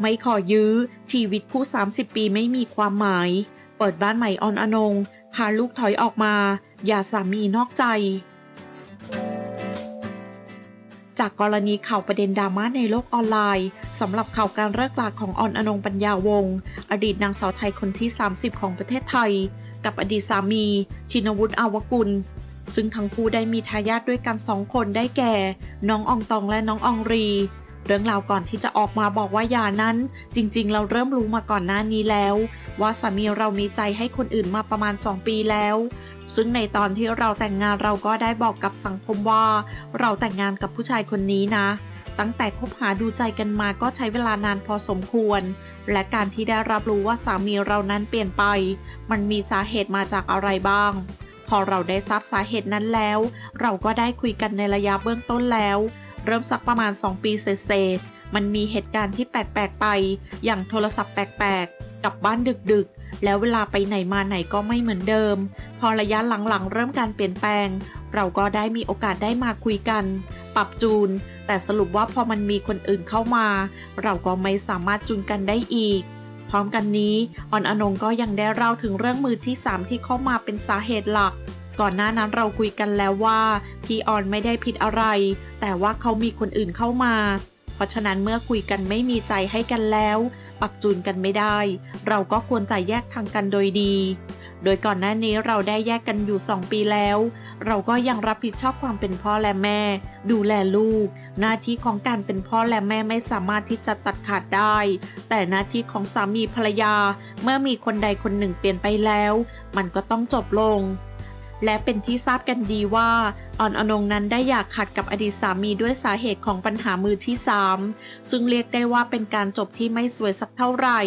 ไม่ขอยื้อ ชีวิตคู่ 30 ปีไม่มีความหมาย เปิดบ้านใหม่ออนอนง พาลูกถอยออกมา อย่าสามีนอกใจ จากกรณีข่าวประเด็นดราม่าในโลกออนไลน์สำหรับข่าวการเลิกลาของออนอนงปัญญาวงศ์อดีตนางสาวไทยคนที่ 30 ของประเทศไทย กับอดีตสามี ชินวุฒิอาวกุล ซึ่งทั้งคู่ได้มีทายาทด้วยกันสองคนได้แก่ น้องอองตองและน้องอองรี เรื่องราวก่อนที่จะออกมาบอกว่าอย่านั้น จริงๆ เราเริ่มรู้มาก่อนหน้านี้แล้ว ว่าสามีเรามีใจให้คนอื่นมาประมาณ 2 ปีแล้ว ซึ่งในตอนที่เราแต่งงานเราก็ได้บอกกับสังคมว่า เราแต่งงานกับผู้ชายคนนี้นะตั้งแต่คบหาดูใจกันมาก็ใช้เวลานานพอสมควร และการที่ได้รับรู้ว่าสามีเรานั้นเปลี่ยนไป มันมีสาเหตุมาจากอะไรบ้าง พอเราได้ทราบสาเหตุนั้นแล้ว เราก็ได้คุยกันในระยะเบื้องต้นแล้ว เริ่มสักประมาณ 2 ปีเศษมันมีเหตุการณ์ที่แปลกๆไป อย่างโทรศัพท์แปลกๆ กลับบ้านดึกๆ แล้วเวลาไปไหนมาไหนก็ไม่เหมือนเดิม พอระยะหลังๆ เริ่มการเปลี่ยนแปลง เราก็ได้มีโอกาสได้มาคุยกัน ปรับจูน แต่สรุปว่าพอมันมีคนอื่นเข้ามา เราก็ไม่สามารถจูนกันได้อีก พร้อมกันนี้ออนอนงก็ยังได้เล่าถึงเรื่องมือที่ 3 ที่เข้ามาเป็นสาเหตุหลัก ก่อนหน้านั้นเราคุยกันแล้วว่า พี่ออนไม่ได้ผิดอะไร แต่ว่าเขามีคนอื่นเข้ามา เพราะฉะนั้นเมื่อคุยกันไม่มีใจให้กันแล้ว ปรับจูนกันไม่ได้ เราก็ควรจะแยกทางกันโดยดี โดยก่อนหน้านี้เราได้แยกกันอยู่ 2 ปีแล้ว เราก็ยังรับผิดชอบความเป็นพ่อและแม่ ดูแลลูก หน้าที่ของการเป็นพ่อและแม่ไม่สามารถที่จะตัดขาดได้ แต่หน้าที่ของสามีภรรยา เมื่อมีคนใดคนหนึ่งเปลี่ยนไปแล้ว มันก็ต้องจบลง และเป็นที่ทราบกันดีว่าอ่อนอนงนั้นได้อยากขัดกับอดีตสามีด้วยสาเหตุของปัญหามือที่3ซึ่งเรียกได้ว่าเป็นการจบที่ไม่สวยสักเท่าไหร่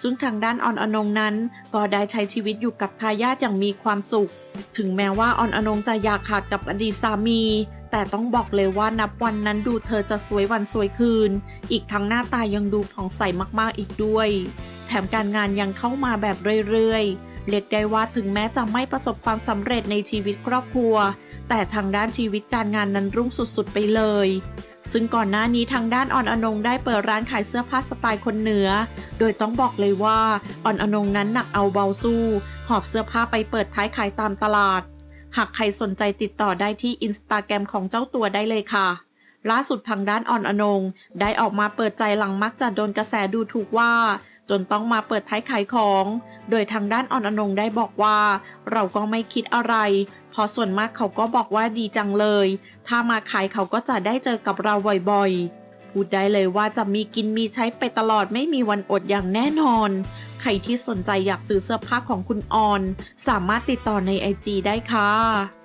ซึ่งทางด้านออนอนงนั้นก็ได้ใช้ชีวิตอยู่กับทายาทอย่างมีความสุข ถึงแม้ว่าออนอนงจะอยากขาดกับอดีตสามี แต่ต้องบอกเลยว่านับวันนั้นดูเธอจะสวยวันสวยคืน อีกทั้งหน้าตายังดูผ่องใสมากๆอีกด้วย แถมการงานยังเข้ามาแบบเรื่อยๆ เรียกได้ว่าถึงแม้จะไม่ประสบความสำเร็จในชีวิตครอบครัว แต่ทางด้านชีวิตการงานนั้นรุ่งสุดๆไปเลย ซึ่งก่อนหน้านี้ทางด้านออนอนงได้เปิดร้านขายเสื้อผ้าสไตล์คนเหนือ โดยต้องบอกเลยว่าออนอนงนั้นหนักเอาเบาสู้ หอบเสื้อผ้าไปเปิดท้ายขายตามตลาด หากใครสนใจติดต่อได้ที่อินสตาแกรมของเจ้าตัวได้เลยค่ะล่าสุดทางด้านออนอนง ได้ออกมาเปิดใจหลังมักจะโดนกระแสดูถูกว่า จนต้องมาเปิดท้ายขายของ โดยทางด้านออนอนงได้บอกว่า เราก็ไม่คิดอะไรพราะส่วนมากเขาก็บอกว่าดีจังเลย ถ้ามาขายเขาก็จะได้เจอกับเราบ่อยๆ พูดได้เลยว่าจะมีกินมีใช้ไปตลอดไม่มีวันอดอย่างแน่นอน ใครที่สนใจอยากซื้อเสื้อผ้าของคุณออน สามารถติดต่อในไอจได้ค่ะ